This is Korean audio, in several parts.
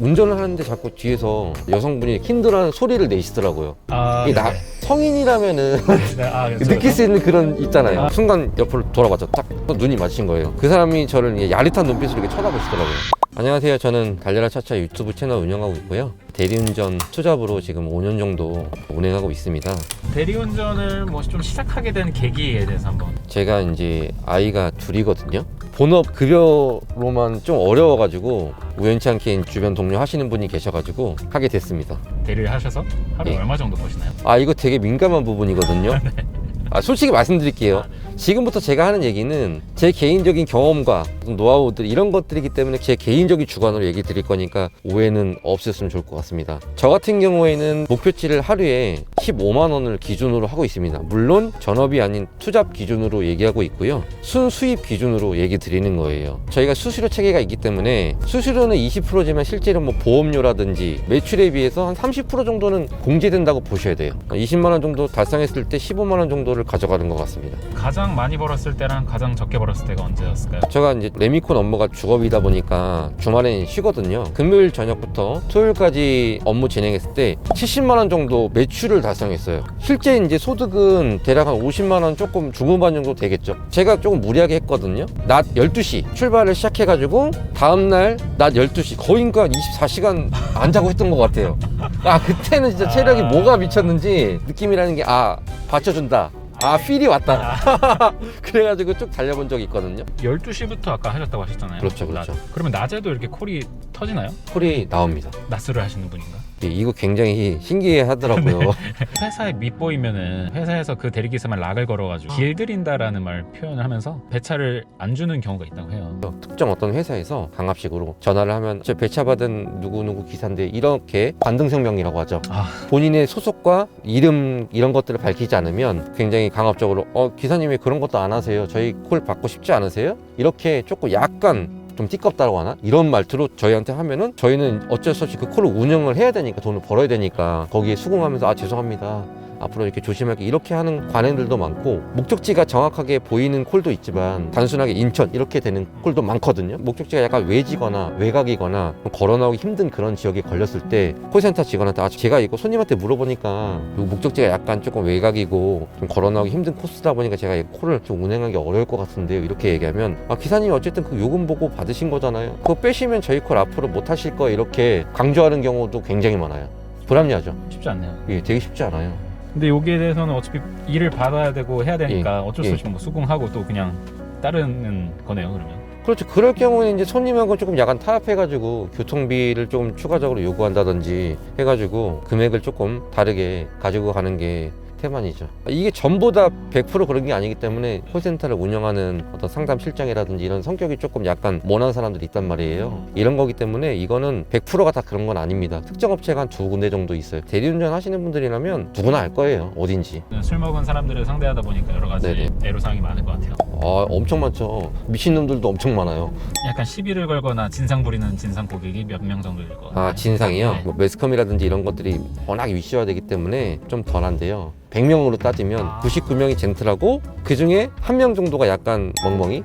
운전을 하는데 자꾸 뒤에서 여성분이 힘들어하는 소리를 내시더라고요. 아, 이게 나 성인이라면은 네, 아, 그렇죠, 느낄 수 있는 그런 있잖아요. 아. 순간 옆으로 돌아봤죠. 딱 눈이 마주친 거예요. 그 사람이 저를 이게 야릇한 눈빛으로 이렇게 쳐다보시더라고요. 안녕하세요. 저는 달려라 차차 유튜브 채널 운영하고 있고요. 대리운전 투잡으로 지금 5년 정도 운행하고 있습니다. 대리운전을 뭐 좀 시작하게 된 계기에 대해서 한번 제가 이제 아이가 둘이거든요. 본업 급여로만 좀 어려워가지고 우연치 않게 주변 동료 하시는 분이 계셔가지고 하게 됐습니다. 대리를 하셔서 하루에 예. 얼마 정도 버시나요? 아 이거 되게 민감한 부분이거든요. 아 솔직히 말씀드릴게요. 아, 네. 지금부터 제가 하는 얘기는 제 개인적인 경험과 노하우들 이런 것들이기 때문에 제 개인적인 주관으로 얘기 드릴 거니까 오해는 없었으면 좋을 것 같습니다. 저 같은 경우에는 목표치를 하루에 15만 원을 기준으로 하고 있습니다. 물론 전업이 아닌 투잡 기준으로 얘기하고 있고요. 순수입 기준으로 얘기 드리는 거예요. 저희가 수수료 체계가 있기 때문에 수수료는 20%지만 실제로 뭐 보험료라든지 매출에 비해서 한 30% 정도는 공제된다고 보셔야 돼요. 20만 원 정도 달성했을 때 15만 원 정도를 가져가는 것 같습니다. 가장 많이 벌었을 때랑 가장 적게 벌었을 때가 언제였을까요? 제가 이제 레미콘 업무가 주업이다 보니까 주말엔 쉬거든요. 금요일 저녁부터 토요일까지 업무 진행했을 때 70만 원 정도 매출을 달성했어요. 실제 이제 소득은 대략 한 50만 원 조금 중후반 정도 되겠죠. 제가 조금 무리하게 했거든요. 낮 12시 출발을 시작해가지고 다음날 낮 12시 거의 그러니까 24시간 안 자고 했던 것 같아요. 아 그때는 진짜 체력이 아. 뭐가 미쳤는지 느낌이라는 게 아 받쳐준다. 아 필이 왔다. 그래가지고 쭉 달려본 적이 있거든요. 12시부터 아까 하셨다고 하셨잖아요. 그렇죠, 그렇죠. 낮. 그러면 낮에도 이렇게 콜이 터지나요? 콜이 나옵니다. 낮술을 하시는 분인가? 예, 이거 굉장히 신기해 하더라고요. 회사에 밑보이면은 회사에서 그 대리기사만 락을 걸어가지고 길들인다라는 말 표현을 하면서 배차를 안 주는 경우가 있다고 해요. 특정 어떤 회사에서 강압식으로 전화를 하면 저 배차 받은 누구누구 기사인데 이렇게 관등성명이라고 하죠. 아, 본인의 소속과 이름 이런 것들을 밝히지 않으면 굉장히 강압적으로 어 기사님이 그런 것도 안 하세요. 저희 콜 받고 싶지 않으세요? 이렇게 조금 약간 좀 띠껍다고 하나? 이런 말투로 저희한테 하면은 저희는 어쩔 수 없이 그 콜을 운영을 해야 되니까 돈을 벌어야 되니까 거기에 수긍하면서 아 죄송합니다. 앞으로 이렇게 조심할게 이렇게 하는 관행들도 많고 목적지가 정확하게 보이는 콜도 있지만 단순하게 인천 이렇게 되는 콜도 많거든요. 목적지가 약간 외지거나 외곽이거나 걸어 나오기 힘든 그런 지역에 걸렸을 때 콜센터 직원한테 아 제가 이거 손님한테 물어보니까 이 목적지가 약간 조금 외곽이고 좀 걸어 나오기 힘든 코스다 보니까 제가 이 콜을 좀 운행하기 어려울 것 같은데요. 이렇게 얘기하면 아 기사님이 어쨌든 그 요금 보고 받으신 거잖아요. 그거 빼시면 저희 콜 앞으로 못 하실 거예요 이렇게 강조하는 경우도 굉장히 많아요. 불합리하죠? 쉽지 않네요. 이게 되게 쉽지 않아요 근데 여기에 대해서는 어차피 일을 받아야 되고 해야 되니까 예, 어쩔 수 예. 없이 뭐 수긍하고 또 그냥 따르는 거네요. 그러면. 그렇죠. 그럴 경우에는 이제 손님하고 조금 약간 타협해가지고 교통비를 좀 추가적으로 요구한다든지 해가지고 금액을 조금 다르게 가지고 가는 게 태만이죠. 이게 전부 다100% 그런 게 아니기 때문에 콜센터를 운영하는 어떤 상담 실장이라든지 이런 성격이 조금 약간 모난 사람들이 있단 말이에요. 이런 거기 때문에 이거는 100%가 다 그런 건 아닙니다. 특정 업체가 한 두 군데 정도 있어요. 대리운전 하시는 분들이라면 누구나 알 거예요. 어딘지. 술 먹은 사람들을 상대하다 보니까 여러 가지 네네. 애로사항이 많을 것 같아요. 아, 엄청 많죠. 미친놈들도 엄청 많아요. 약간 시비를 걸거나 진상 부리는 진상 고객이 몇 명 정도 될것 같아요. 아 진상이요? 네. 뭐 매스컴이라든지 이런 것들이 워낙 위시화되기 때문에 좀 덜한데요 100명으로 따지면 아. 99명이 젠틀하고 그 중에 한 명 정도가 약간 멍멍이?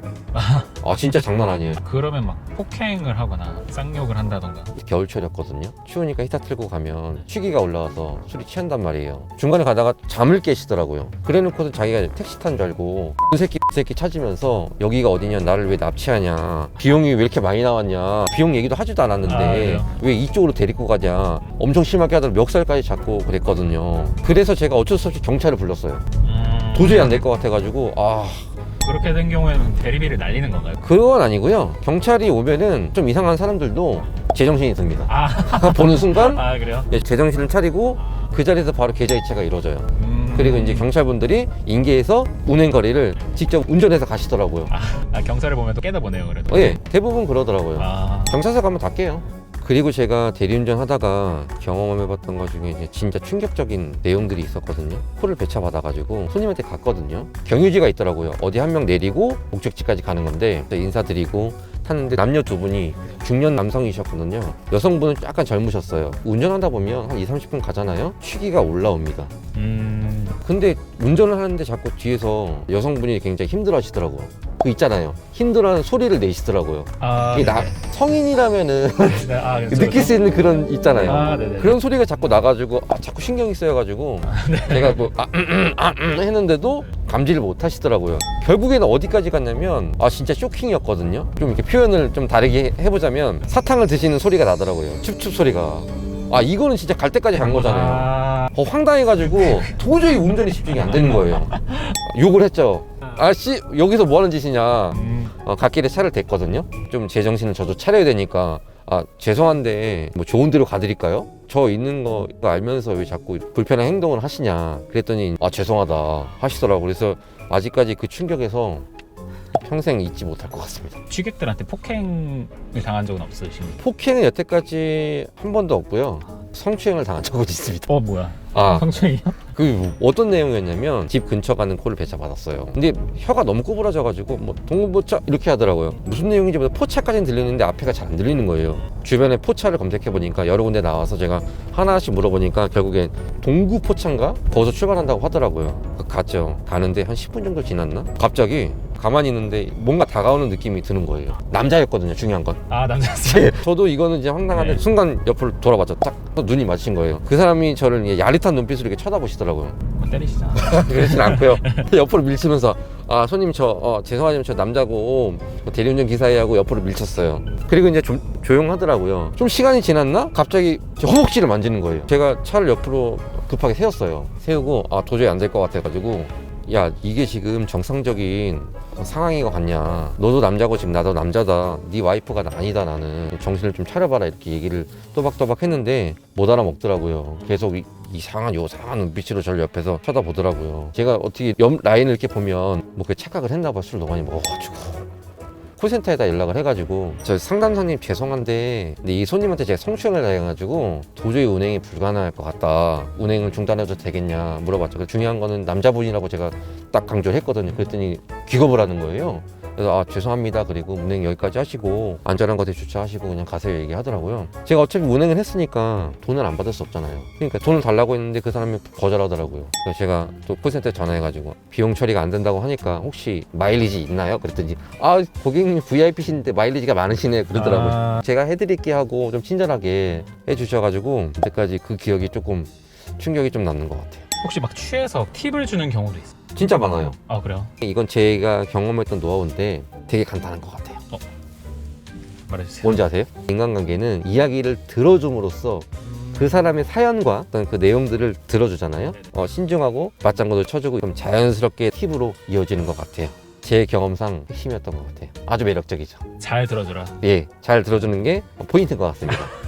아 진짜 장난 아니에요. 그러면 막 폭행을 하거나 쌍욕을 한다던가. 겨울철이었거든요. 추우니까 히터 틀고 가면 취기가 올라와서 술이 취한단 말이에요. 중간에 가다가 잠을 깨시더라고요. 그래놓고서 자기가 택시 탄 줄 알고 그 새끼 그 새끼 찾으면서 여기가 어디냐 나를 왜 납치하냐 비용이 왜 이렇게 많이 나왔냐 비용 얘기도 하지도 않았는데 아? 왜 이쪽으로 데리고 가냐 엄청 심하게 하더라 멱살까지 잡고 그랬거든요. 그래서 제가 어쩔 수 없이 경찰을 불렀어요. 음, 도저히 안 될 것 같아가지고 아 그렇게 된 경우에는 대리비를 날리는 건가요? 그건 아니고요. 경찰이 오면은 좀 이상한 사람들도 제정신이 듭니다. 아, 보는 순간 아 그래요? 예, 제정신을 차리고 그 자리에서 바로 계좌 이체가 이루어져요. 음, 그리고 이제 경찰분들이 인계해서 운행 거리를 직접 운전해서 가시더라고요. 아, 아, 경찰을 보면 또 깨다 보네요 그래도. 어, 예 대부분 그러더라고요. 아, 경찰서 가면 다 깨요. 그리고 제가 대리운전 하다가 경험해봤던 것 중에 이제 진짜 충격적인 내용들이 있었거든요. 콜을 배차받아가지고 손님한테 갔거든요. 경유지가 있더라고요. 어디 한 명 내리고 목적지까지 가는 건데 인사드리고 탔는데 남녀 두 분이 중년 남성이셨거든요. 여성분은 약간 젊으셨어요. 운전하다 보면 한 2, 30분 가잖아요. 취기가 올라옵니다. 음, 근데 운전을 하는데 자꾸 뒤에서 여성분이 굉장히 힘들어 하시더라고요. 그 있잖아요. 힘들어하는 소리를 내시더라고요. 아, 이게 나 성인이라면은 네, 아, 그렇죠, 느낄 수 있는 그런 있잖아요. 아, 네네. 그런 소리가 자꾸 나가지고 아, 자꾸 신경이 쓰여가지고 제가 뭐 아, 음, 음, 아, 음 했는데도 감지를 못 하시더라고요. 결국에는 어디까지 갔냐면 아 진짜 쇼킹이었거든요. 좀 이렇게 표현을 좀 다르게 해- 해보자면 사탕을 드시는 소리가 나더라고요. 춥춥 소리가. 아 이거는 진짜 갈 때까지 간 거잖아요. 아, 어, 황당해가지고 도저히 운전에 집중이 안 되는 거예요. 욕을 했죠. 아씨 여기서 뭐 하는 짓이냐. 음, 어, 갓길에 차를 댔거든요. 좀 제정신을 저도 차려야 되니까 아 죄송한데 뭐 좋은 데로 가드릴까요? 저 있는 거 알면서 왜 자꾸 불편한 행동을 하시냐 그랬더니 아 죄송하다 하시더라고 그래서 아직까지 그 충격에서 평생 잊지 못할 것 같습니다. 취객들한테 폭행을 당한 적은 없으십니까? 폭행은 여태까지 한 번도 없고요. 성추행을 당한 적은 있습니다. 어 뭐야? 아, 성추행이요? 그 어떤 내용이었냐면 집 근처 가는 콜을 배차 받았어요. 근데 혀가 너무 구부러져가지고 뭐 동부포차 이렇게 하더라고요. 무슨 내용인지 보다 포차까지는 들리는데 앞에가 잘 안 들리는 거예요. 주변에 포차를 검색해 보니까 여러 군데 나와서 제가 하나씩 물어보니까 결국엔 동구 포차인가 거기서 출발한다고 하더라고요. 갔죠. 가는데 한 10분 정도 지났나? 갑자기 가만히 있는데 뭔가 다가오는 느낌이 드는 거예요. 남자였거든요. 중요한 건. 아 남자였어요? 저도 이거는 이제 황당한데 네. 순간 옆을 돌아봤죠. 딱 눈이 마주친 거예요. 그 사람이 저를 이제 야릿한 눈빛으로 이렇게 쳐다보시더라고요. 뭐 때리시잖아. 그러진 않고요. 옆으로 밀치면서 아 손님 저 어, 죄송하지만 저 남자고 뭐 대리운전 기사에 하고 옆으로 밀쳤어요. 그리고 이제 좀 조용하더라고요. 좀 시간이 지났나? 갑자기 제 허벅지를 만지는 거예요. 제가 차를 옆으로 급하게 세웠어요. 세우고 아 도저히 안 될 것 같아가지고 야 이게 지금 정상적인 상황인 것 같냐? 너도 남자고 지금 나도 남자다. 네 와이프가 아니다 나는. 정신을 좀 차려봐라 이렇게 얘기를 또박또박 했는데 못 알아먹더라고요. 계속 이, 이상한 요상한 눈빛으로 저를 옆에서 쳐다보더라고요. 제가 어떻게 옆 라인을 이렇게 보면 뭐 그 착각을 했나 봐요 술 너무 많이 먹어가지고 콜센터에다 연락을 해가지고 저 상담사님 죄송한데 근데 이 손님한테 제가 성추행을 당해가지고 도저히 운행이 불가능할 것 같다. 운행을 중단해도 되겠냐 물어봤죠. 그 중요한 거는 남자분이라고 제가 딱 강조를 했거든요. 그랬더니 기겁을 하는 거예요 그래서 아 죄송합니다. 그리고 운행 여기까지 하시고 안전한 것에 주차하시고 그냥 가세요 얘기하더라고요. 제가 어차피 운행을 했으니까 돈을 안 받을 수 없잖아요. 그러니까 돈을 달라고 했는데 그 사람이 거절하더라고요. 그래서 제가 또 콜센터에 전화해가지고 비용 처리가 안 된다고 하니까 혹시 마일리지 있나요? 그랬더니 아 고객님 VIP신데 마일리지가 많으시네. 그러더라고요. 아, 제가 해드릴게 하고 좀 친절하게 해주셔가지고 그때까지 그 기억이 조금 충격이 좀 남는 것 같아요. 혹시 막 취해서 팁을 주는 경우도 있어? 진짜 많아요 아 그래요? 이건 제가 경험했던 노하우인데 되게 간단한 것 같아요 말해주세요. 뭔지 아세요? 인간관계는 이야기를 들어줌으로써 그 사람의 사연과 어떤 그 내용들을 들어주잖아요. 어, 신중하고 맞장구도 쳐주고 좀 자연스럽게 팁으로 이어지는 것 같아요. 제 경험상 핵심이었던 것 같아요. 아주 매력적이죠. 잘 들어주라. 예, 잘 들어주는 게 포인트인 것 같습니다.